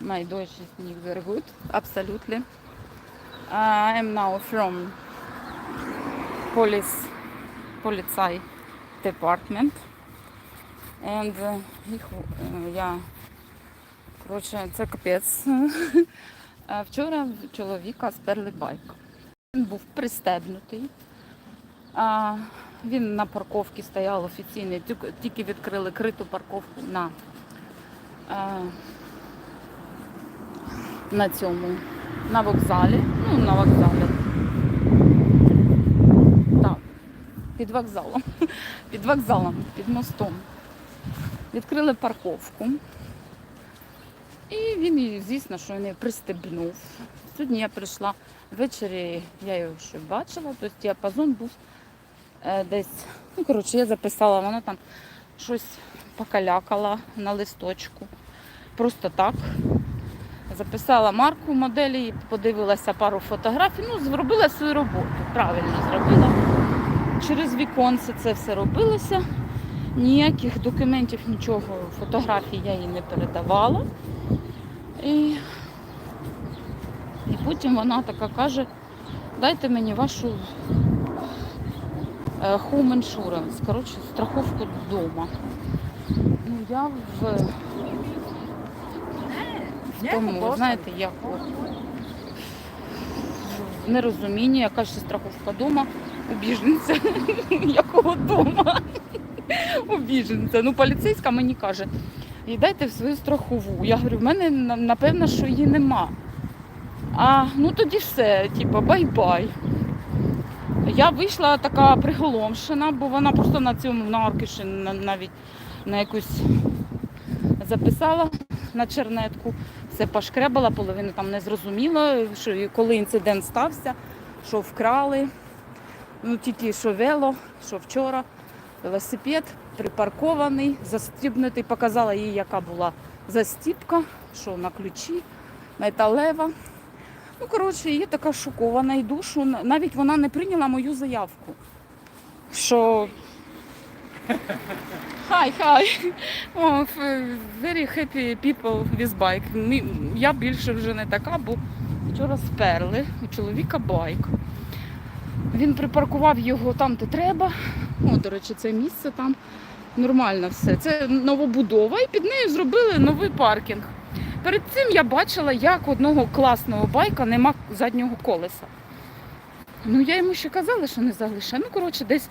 My Deutsch is nicht very good, absolutely. Uh, I am now from police, Polizei department. And uh, я, коротше, це капець. Вчора чоловіка сперли байк. Він був пристебнутий. А, він на парковці стояв офіційний, тільки- відкрили криту парковку на, е, на цьому, на вокзалі. Ну, на вокзалі. Так, під вокзалом. Під вокзалом, під мостом. Відкрили парковку. І він, звісно, що не пристебнув. Сьогодні я прийшла ввечері, я його ще бачила, тобто діапазон був е, десь. Ну, коротше, я записала, вона там щось покалякала на листочку. Просто так. Записала марку моделі, подивилася пару фотографій, ну, зробила свою роботу, правильно зробила. Через віконце це все робилося. Ніяких документів, нічого, фотографій я їй не передавала. І, і потім вона така каже, дайте мені вашу е, home insurance, коротше, страховку вдома. Ну, я в, в тому, знаєте, як от, в яка ж страховка вдома у біженця. Якого дома? У біженця. Ну, поліцейська мені каже, і дайте в свою страхову. Я говорю, в мене напевно, що її нема. А ну тоді все, типу, бай-бай. Я вийшла така приголомшена, бо вона просто на цьому на аркіші навіть на якусь записала на чернетку, все пошкребала, половину там не зрозуміло, що коли інцидент стався, що вкрали. Ну тільки що вело, що вчора велосипед припаркований, застібнутий. Показала їй, яка була застіпка, що на ключі, металева. Ну, коротше, я така шокована що на- навіть вона не прийняла мою заявку. Що. Хай, хай. Oh, very happy people with bike. Я більше вже не така, бо вчора сперли у чоловіка байк. Він припаркував його там, де треба. О, до речі, це місце там нормально все. Це новобудова, і під нею зробили новий паркінг. Перед цим я бачила, як одного класного байка нема заднього колеса. Ну, я йому ще казала, що не залишає. Ну, коротше, десь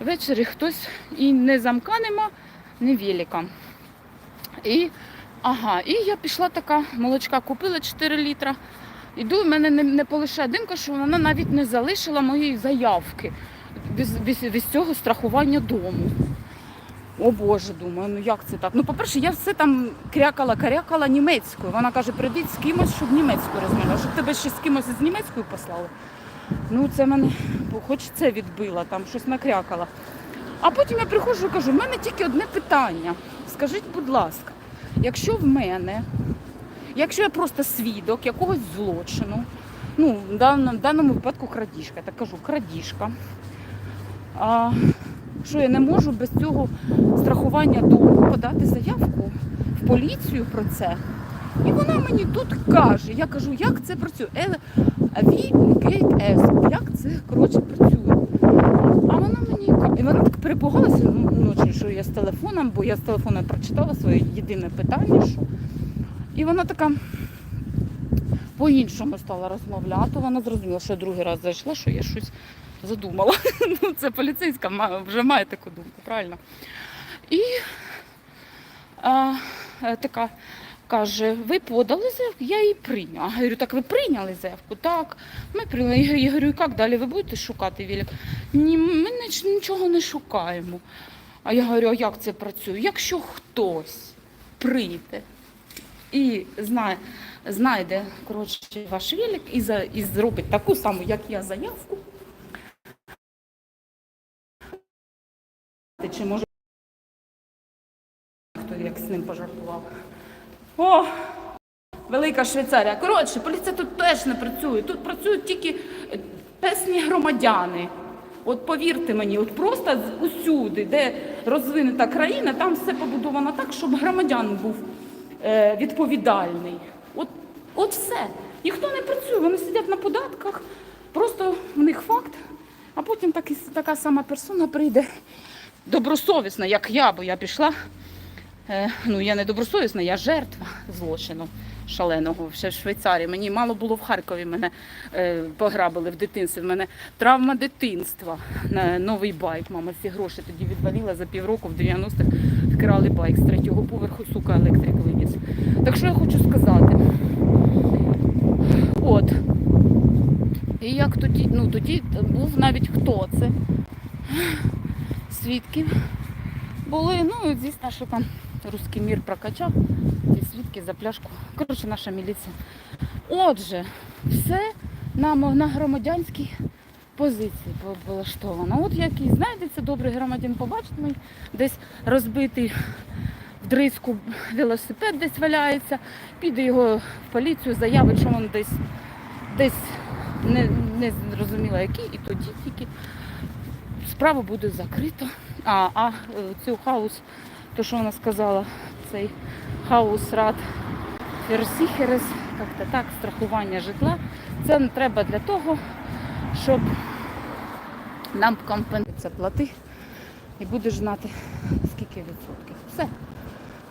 ввечері хтось і не замка нема, не велика. І, ага, і я пішла така, молочка купила 4 літра. Іду, в мене не, не полишає димка, що вона навіть не залишила моєї заявки без, без, без цього страхування дому. О Боже, думаю, ну як це так? Ну, по-перше, я все там крякала, карякала німецькою. Вона каже, прийдіть з кимось, щоб німецькою розмовляла, щоб тебе ще з кимось з німецькою послали. Ну, це мене, хоч це відбила, там щось накрякала. А потім я приходжу і кажу, в мене тільки одне питання. Скажіть, будь ласка, якщо в мене, якщо я просто свідок якогось злочину, ну, в даному, випадку крадіжка, так кажу, крадіжка. А, що я не можу без цього страхування дому подати заявку в поліцію про це. І вона мені тут каже, я кажу, як це працює? Еле, ві гейт ес, як це коротше працює. А вона мені і вона так перепугалася ну, ночі, що я з телефоном, бо я з телефону прочитала своє єдине питання, що. І вона така по-іншому стала розмовляти. Вона зрозуміла, що я другий раз зайшла, що я щось задумала. Ну, це поліцейська вже має таку думку, правильно? І а, е, така каже, ви подали заявку, я її прийняла. Я говорю, так ви прийняли заявку? Так, ми прийняли. Я говорю, як далі ви будете шукати велик? Ні, ми нічого не шукаємо. А я говорю, а як це працює? Якщо хтось прийде і знає, знайде коротше, ваш велик і, за, і зробить таку саму, як я, заявку, чи може хто як з ним пожартував. О, велика Швейцарія. Коротше, поліція тут теж не працює. Тут працюють тільки е, песні громадяни. От повірте мені, от просто усюди, де розвинута країна, там все побудовано так, щоб громадян був е, відповідальний. От, от все. Ніхто не працює, вони сидять на податках, просто в них факт, а потім таки, така сама персона прийде добросовісна, як я, бо я пішла. Е, ну, я не добросовісна, я жертва злочину шаленого ще в Швейцарії. Мені мало було в Харкові мене е, пограбили в дитинстві. В мене травма дитинства на новий байк. Мама всі гроші тоді відвалила за півроку в 90-х вкрали байк з третього поверху, сука, електрик вивіз. Так що я хочу сказати? От. І як тоді, ну тоді був навіть хто це? Свідків були, ну, звісно, що там русський мір прокачав, ці свідки за пляшку. Коротше, наша міліція. Отже, все нам на громадянській позиції влаштовано. От який знайдеться добрий громадян, побачить мені, десь розбитий в дриску велосипед десь валяється, піде його в поліцію, заявить, що він десь десь не, не зрозуміло який, і тоді тільки справа буде закрита. А, а е, цю хаус, то що вона сказала, цей хаус рад Ферсіхерес, як-то так, страхування житла. Це не треба для того, щоб нам компенсація плати і будеш знати, скільки відсотків. Все.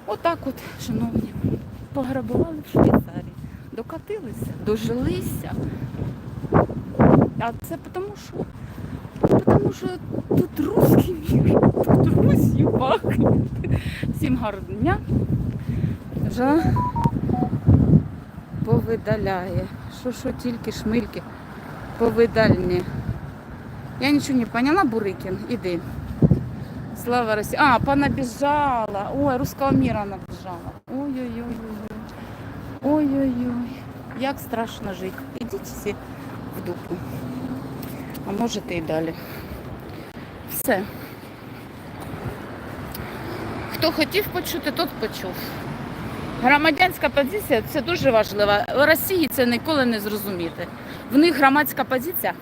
Отак от, шановні, пограбували в Швейцарії, докатилися, дожилися. А це тому, що тому що тут русський мір, Русі пахне. Всім гарного дня. Вже повидаляє. Що що тільки шмильки повидальні. Я нічого не поняла, Бурикін, іди. Слава Росії. А, понабіжала. Ой, русского мира набіжала. Ой-ой-ой. Ой-ой-ой. Як страшно жити. Ідіть всі в дупу. А можете і далі. Все. Хто хотів почути, тот почув. Громадянська позиція це дуже важливо. В Росії це ніколи не зрозуміти. В них громадська позиція.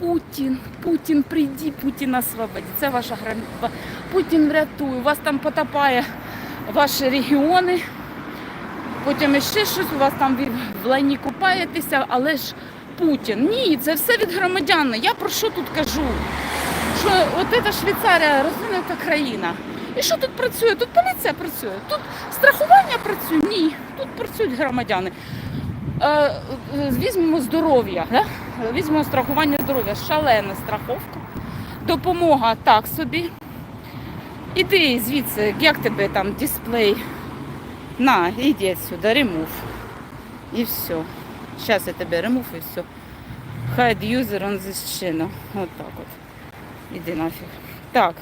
Путін, Путін, прийди, Путін освободи. Це ваша громадська. Путін врятує, вас там потопає ваші регіони. Потім іще щось, у вас там в лайні купаєтеся, але ж Путін. Ні, це все від громадян. Я про що тут кажу? Що от ця Швейцарія розвинута країна. І що тут працює? Тут поліція працює, тут страхування працює. Ні, тут працюють громадяни. Е, е, Візьмемо здоров'я, да? візьмемо страхування здоров'я, шалена страховка, допомога так собі. Іди звідси, як тебе там дисплей. На, іди сюди, ремув. І все. Зараз я тебе ремув і все. Hide user on this channel. От так от. Іди нафіг. Так.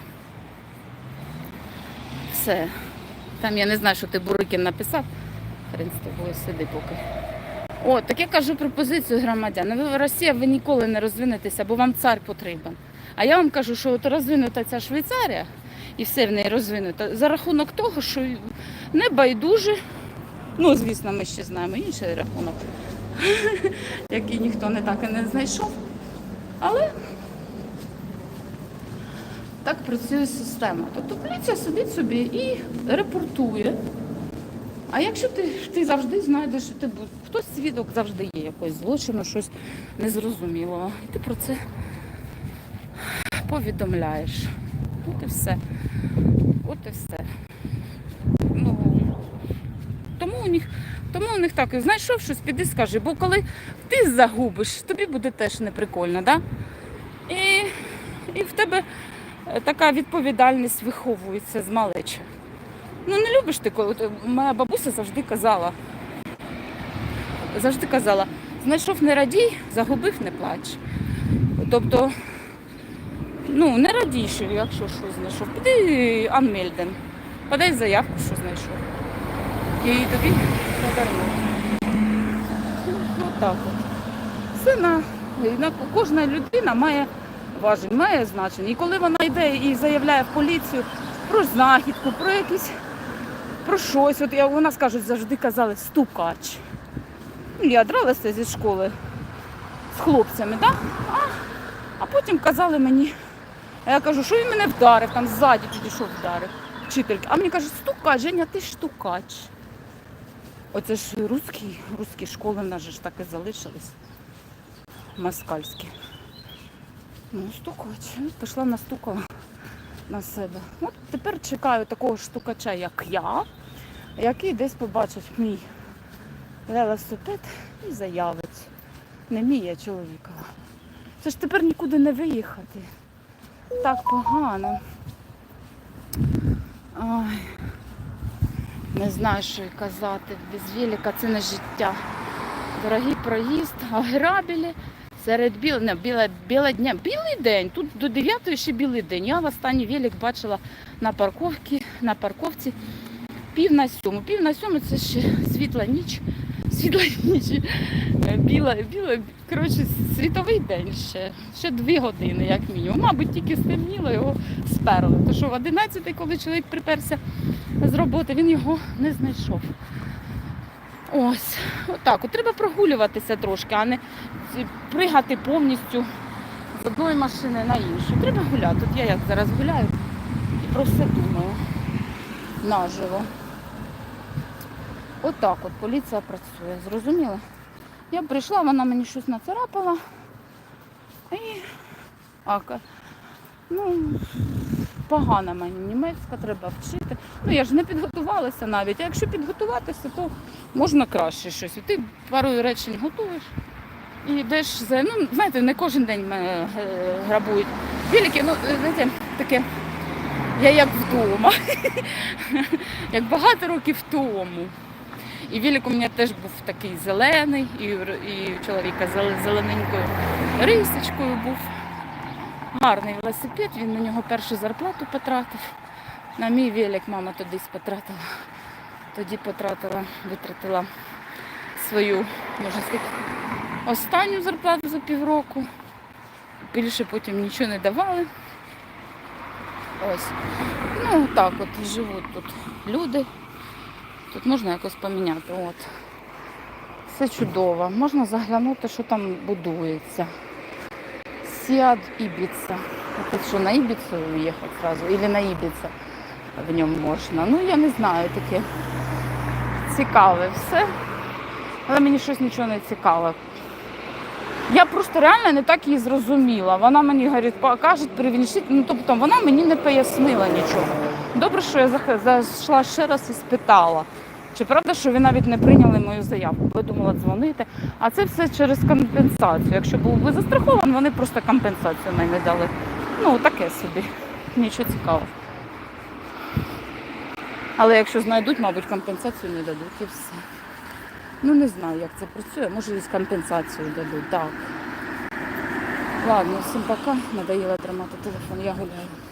Все. Там я не знаю, що ти Бурикін написав. Хрен з тобою сиди поки. О, так я кажу пропозицію громадян. Ви Росія, ви ніколи не розвинетеся, бо вам цар потрібен. А я вам кажу, що от розвинута ця Швейцарія, і все в неї розвинуто, за рахунок того, що не байдуже. Ну, звісно, ми ще знаємо інший рахунок, який ніхто не так і не знайшов. Але так працює система. Тобто поліція сидить собі і репортує. А якщо ти, ти завжди знайдеш, що ти бу- хтось свідок завжди є якогось злочину, щось незрозумілого. І ти про це повідомляєш. От і все. От і все. Ну, тому у них, тому у них так, знайшов щось, піди скажи, бо коли ти загубиш, тобі буде теж неприкольно, да? І, і в тебе така відповідальність виховується з малеча. Ну не любиш ти, коли моя бабуся завжди казала. Завжди казала, знайшов не радій, загубив не плач. Тобто, ну, не радій, що якщо щось знайшов. Піди анмельден, подай заявку, що знайшов. І тобі повернуть. Отак от. Все на кожна людина має важень, має значення. І коли вона йде і заявляє в поліцію про знахідку, про якісь про щось. От я, у нас кажуть, завжди казали стукач. Ну, Я дралася зі школи з хлопцями, да? а, а потім казали мені, а я кажу, що він мене вдарив, там ззаді підійшов вдарив. Вчителька. А мені кажуть, стукач, Женя, ти ж стукач. Оце ж русські, русські школи в нас ж так і залишились. Москальські. Ну, стукач. Пішла настукала на себе. От тепер чекаю такого ж стукача, як я, який десь побачить мій велосипед і заявить. Не мій я чоловіка. Це ж тепер нікуди не виїхати. Так погано. Ой. Не знаю, що й казати. Без велика це не життя. Дорогий проїзд, а грабілі серед біл... не, біле, біле дня. Білий день. Тут до 9 ще білий день. Я в останній велик бачила на парковці, на парковці пів на сьому. Пів на сьому це ще світла ніч. Світла ніч. Е, Біла, біла, коротше, світовий день ще. Ще дві години, як мінімум. Мабуть, тільки стемніло, його сперли. То що в 11 коли чоловік приперся з роботи, він його не знайшов. Ось, отак. От треба прогулюватися трошки, а не пригати повністю з одної машини на іншу. Треба гуляти. От я як зараз гуляю і про все думаю наживо. Отак от поліція працює, зрозуміли? Я прийшла, вона мені щось нацарапала. І ака. Ну, погана мені німецька, треба вчити. Ну я ж не підготувалася навіть. А якщо підготуватися, то можна краще щось. Ти пару речень готуєш і йдеш за. Ну, знаєте, не кожен день мене е, грабують. Великі, ну, знаєте, таке. Я як вдома. як багато років тому. І велик у мене теж був такий зелений, і, і чоловіка зеле- зелененькою рисочкою був. Гарний велосипед, він на нього першу зарплату потратив. На мій велик мама тодись потратила. Тоді потратила, витратила свою, можна сказати, останню зарплату за півроку. Більше потім нічого не давали. Ось. Ну так от живуть тут люди. Тут можна якось поміняти. От. Все чудово. Можна заглянути, що там будується. Сіад Ібіца. Тут що на Ібіцу уїхати одразу? Или на Ібіца в ньому можна. Ну я не знаю таке. Цікаве все. Але мені щось нічого не цікаве. Я просто реально не так її зрозуміла. Вона мені говорить, покажуть, привіншить. Ну тобто вона мені не пояснила нічого. Добре, що я зайшла ще раз і спитала. Чи правда, що ви навіть не прийняли мою заявку? Бо я думала дзвонити. А це все через компенсацію. Якщо був би застрахований, вони просто компенсацію мені дали. Ну, таке собі. Нічого цікавого. Але якщо знайдуть, мабуть, компенсацію не дадуть і все. Ну не знаю, як це працює. Може і з компенсацією дадуть. Так. Ладно, всім пока. Надоело тримати телефон, я гуляю.